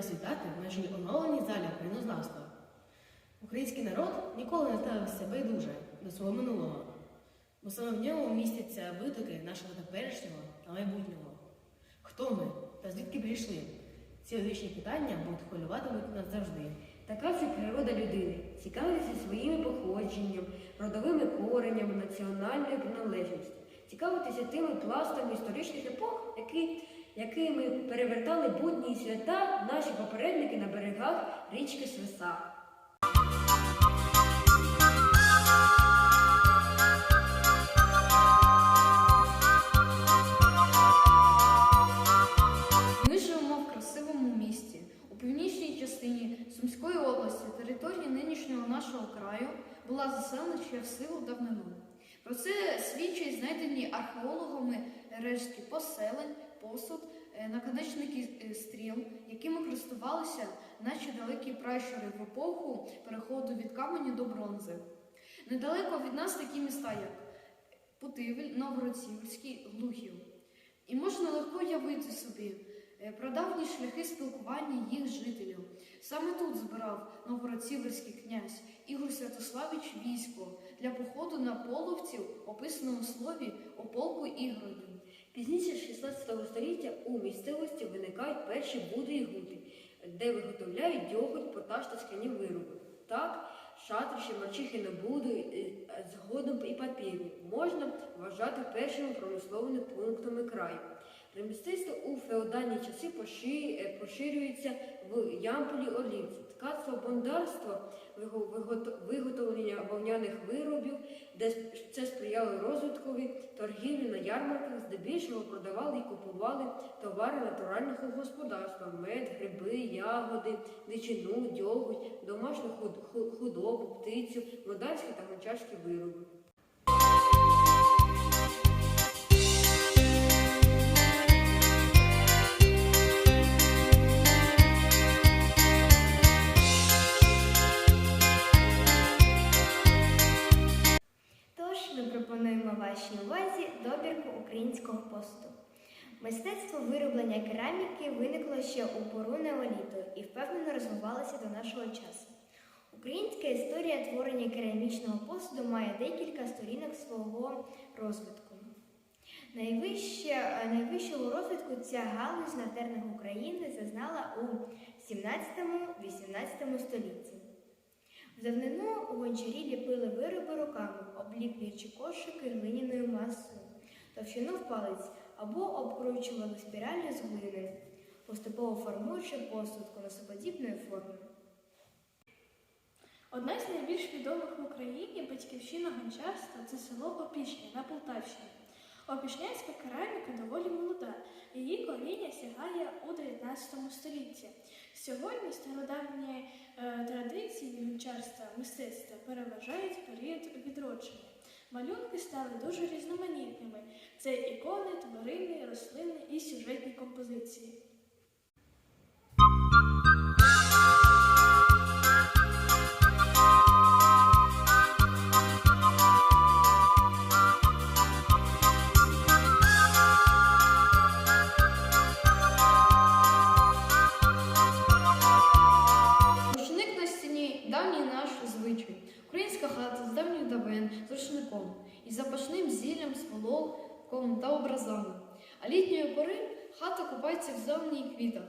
раді вас вітати в нашій оновленій залі українознавства. Український народ ніколи не ставився байдуже до свого минулого, бо саме в ньому містяться витоки нашого теперішнього та майбутнього. Хто ми та звідки прийшли? Ці одвічні питання будуть хвилюватимуть нас завжди. Така це природа людини, цікавитися своїм походженням, родовими коренями, національною приналежністю, цікавитися тими пластами історичних епох, які, якими перевертали будні свята наші попередники на берегах річки Свиса. Ми живемо в красивому місті. У північній частині Сумської області територія нинішнього нашого краю була заселена ще в силу давнину. Про це свідчать знайдені археологами рештки поселень, посуд, наконечники е, стріл, якими користувалися наші далекі пращури в епоху переходу від каменю до бронзи. Недалеко від нас такі міста, як Путивль, Новгород-Сіверський, Глухів. І можна легко уявити собі е, прадавні шляхи спілкування їх жителів. Саме тут збирав новгород-сіверський князь Ігор Святославич військо для походу на половців, описано у слові о полку Ігороді. Пізніше 16 століття у місцевості виникають перші буди і гути, де виготовляють дьоготь, поташ та скляні вироби. Так, шатрища, мачехи на буду, е, згодом і папірні можна вважати першими промисловими пунктами краю. Ремісництво у феодальні часи е, поширюється в Ямполі Олівці. Ткацтво бондарство, виготовлення вовняних виробів, де це сприяло розвиткові торгівлі на ярмарках, здебільшого продавали і купували товари натурального господарства: мед, гриби, ягоди, дичину, дьоготь, домашню худобу, птицю, модарські та гончарські вироби. Добірку українського посуду. Мистецтво вироблення кераміки виникло ще у пору неоліту і впевнено розвивалося до нашого часу. Українська історія творення керамічного посуду має декілька сторінок свого розвитку. Найвище, найвищого розвитку ця галузь на тернах України зазнала у 17-18 столітті. В давнину гончарі ліпили вироби руками, обліплюючи кошики глиняною масою, товщину в палець або обкручували спіраллю з глини, поступово формуючи посуд конусоподібної форми. Одна з найбільш відомих в Україні батьківщина гончарства це село Опішня на Полтавщині. Опішнянська кераміка доволі молода, її коріння сягає у 19 столітті. Сьогодні стародавні е, традиції гончарства мистецтва переважають період відродження. Малюнки стали дуже різноманітними. Це ікони, тварини, рослини і сюжетні композиції. Споловком та образами. А літньої пори хата купається в зеленій квітах.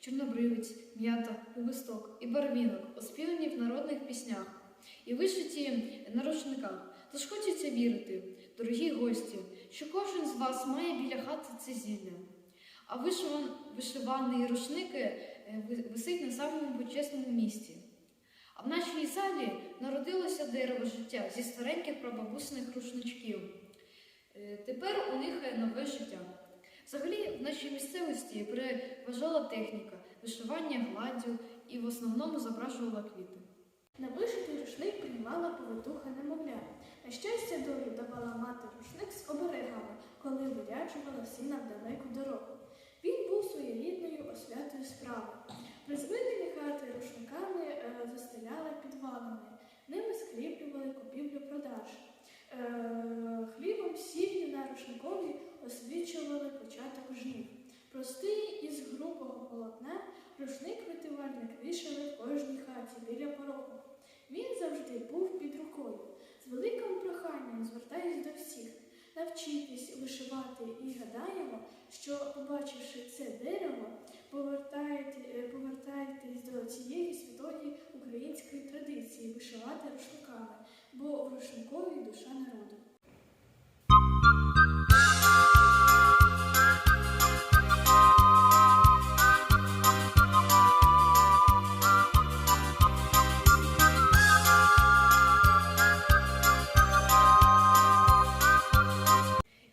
Чорнобривець, м'ята, листок і барвінок, оспівані в народних піснях і вишиті на рушниках. Тож хочеться вірити, дорогі гості, що кожен з вас має біля хати це зілля. А вишиван, вишиваний рушник е, висить на самому почесному місці. А в нашій залі народилося дерево життя зі стареньких прабабусиних рушничків. Е, Тепер у них нове життя. Взагалі, в нашій місцевості переважала техніка вишивання гладдю і в основному зображувала квіти. На вишитий рушник приймала повитуха немовля. На щастя, долю давала мати рушник з оберегами, коли виряджувала сина в далеку дорогу. Він був своєрідною освятою справи. При зведенні хати рушниками е, застеляли підвалами, ними скріплювали купівлю-продаж. Е, хлібом сіллю на рушникові освічували початок жнив. Простий із грубого полотна рушник витивальник вішали в кожній хаті біля порогу. Він завжди був під рукою. З великим проханням звертаюсь до всіх. Навчитись вишивати і гадаємо, що, побачивши це дерево, повертаєте, е, до цієї святої української традиції вишивати рушниками, бо в рушникові душа народу.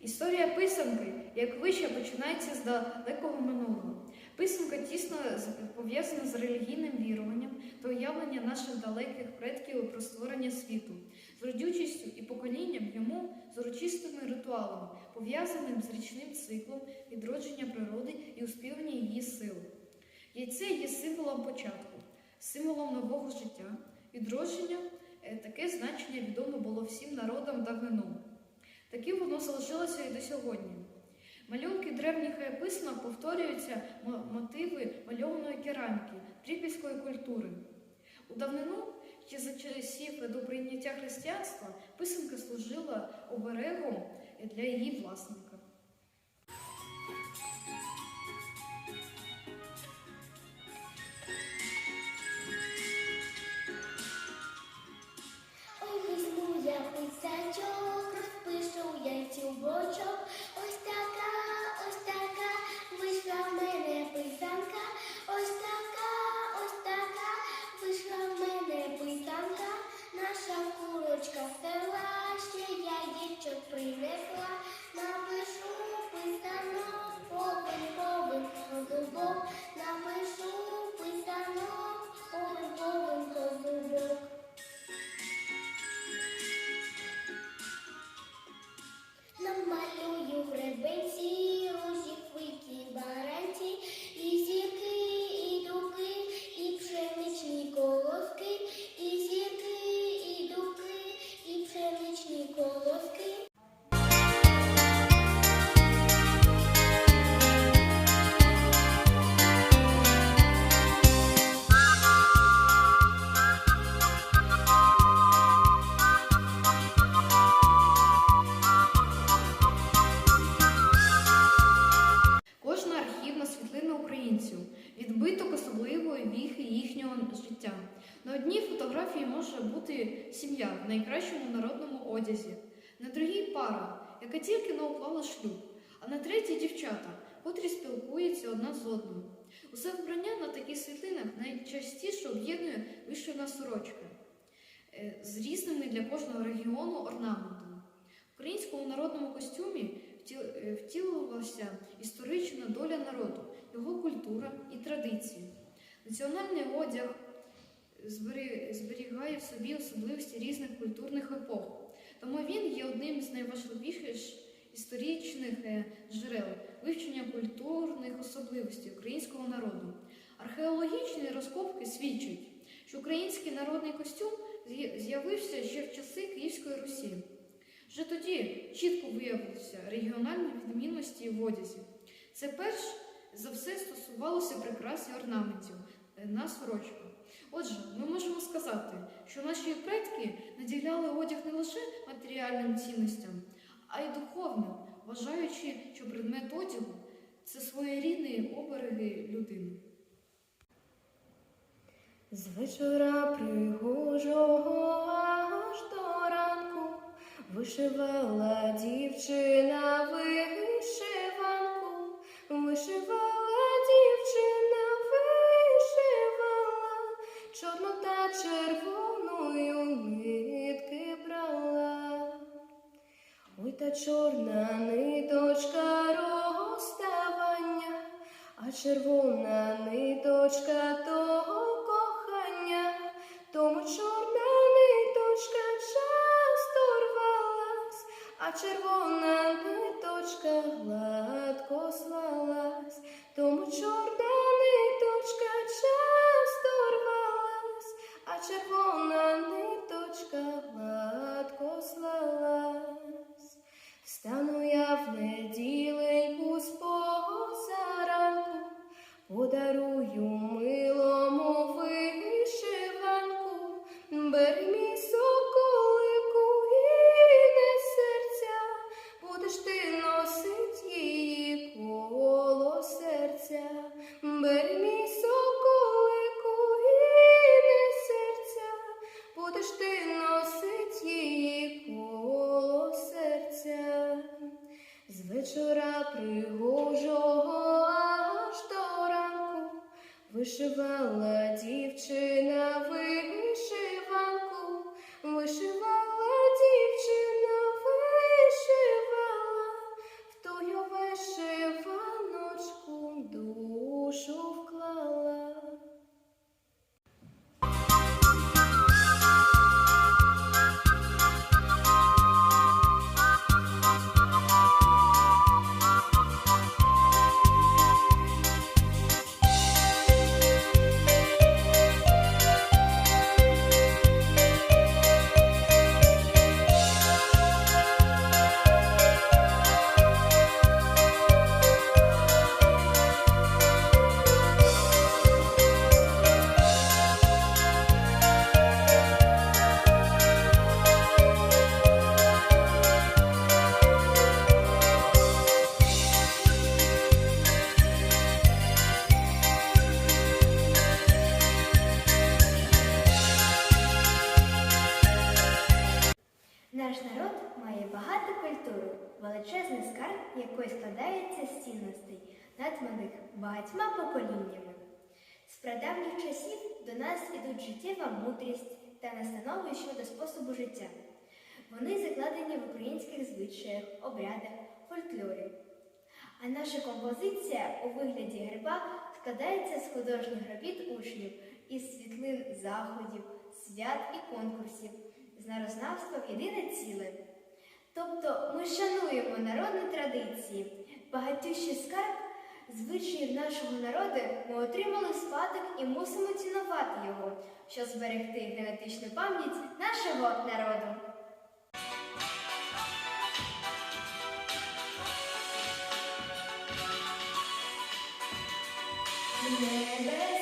Історія писанки, як вище, починається з далекого минулого. Писанка тісно пов'язана з релігійним віруванням та уявлення наших далеких предків про створення світу, родючістю і поколінням йому з урочистими ритуалами, пов'язаним з річним циклом відродження природи і успівання її сил. Яйце є символом початку, символом нового життя, відродження. е, Таке значення відомо було всім народам давнину. Таким воно залишилося і до сьогодні. Малюнки древніх письма повторюються мотиви мальованої кераміки, трипільської культури. У давнину, за часів до прийняття християнства, писанка служила оберегом для її власника. Шлюб, а на третій дівчата, котрі спілкуються одна з одною. Усе вбрання на таких світлинах найчастіше об'єднує вишивана сорочка е, з різними для кожного регіону орнаментами. В українському народному костюмі е, історична доля народу, його культура і традиції. Національний одяг зберігає в собі особливості різних культурних епох, тому він є одним з найважливіших історичних е, джерел вивчення культурних особливостей українського народу. Археологічні розкопки свідчать, що український народний костюм з'явився ще в часи Київської Русі. Вже тоді чітко виявилися регіональні відмінності в одязі. Це перш за все стосувалося прикрас і орнаментів е, на сорочках. Отже, ми можемо сказати, що наші предки наділяли одяг не лише матеріальним цінностям, а й духовним, вважаючи, що предмет одягу це своєрідні обереги людини. З вечора пригожого аж до ранку вишивала дівчина вишиванку, вишивала та чорна ниточка розставання, а червона ниточка того кохання, тому чорна ниточка часто рвалась, а червона ниточка гладко слалась, тому чорна ниточка часто рвалась, а червона ниточка гладко слалась. of the deep. Вишивала багатьма поколіннями. З прадавніх часів до нас ідуть життєва мудрість та настанови щодо способу життя. Вони закладені в українських звичаях, обрядах, фольклорі. А наша композиція у вигляді герба складається з художніх робіт учнів, із світлин заходів, свят і конкурсів, з народознавства в єдине ціле. Тобто ми шануємо народні традиції, багатющий скарб звичаїв нашого народу ми отримали спадок і мусимо цінувати його, щоб зберегти генетичну пам'ять нашого народу. Небеса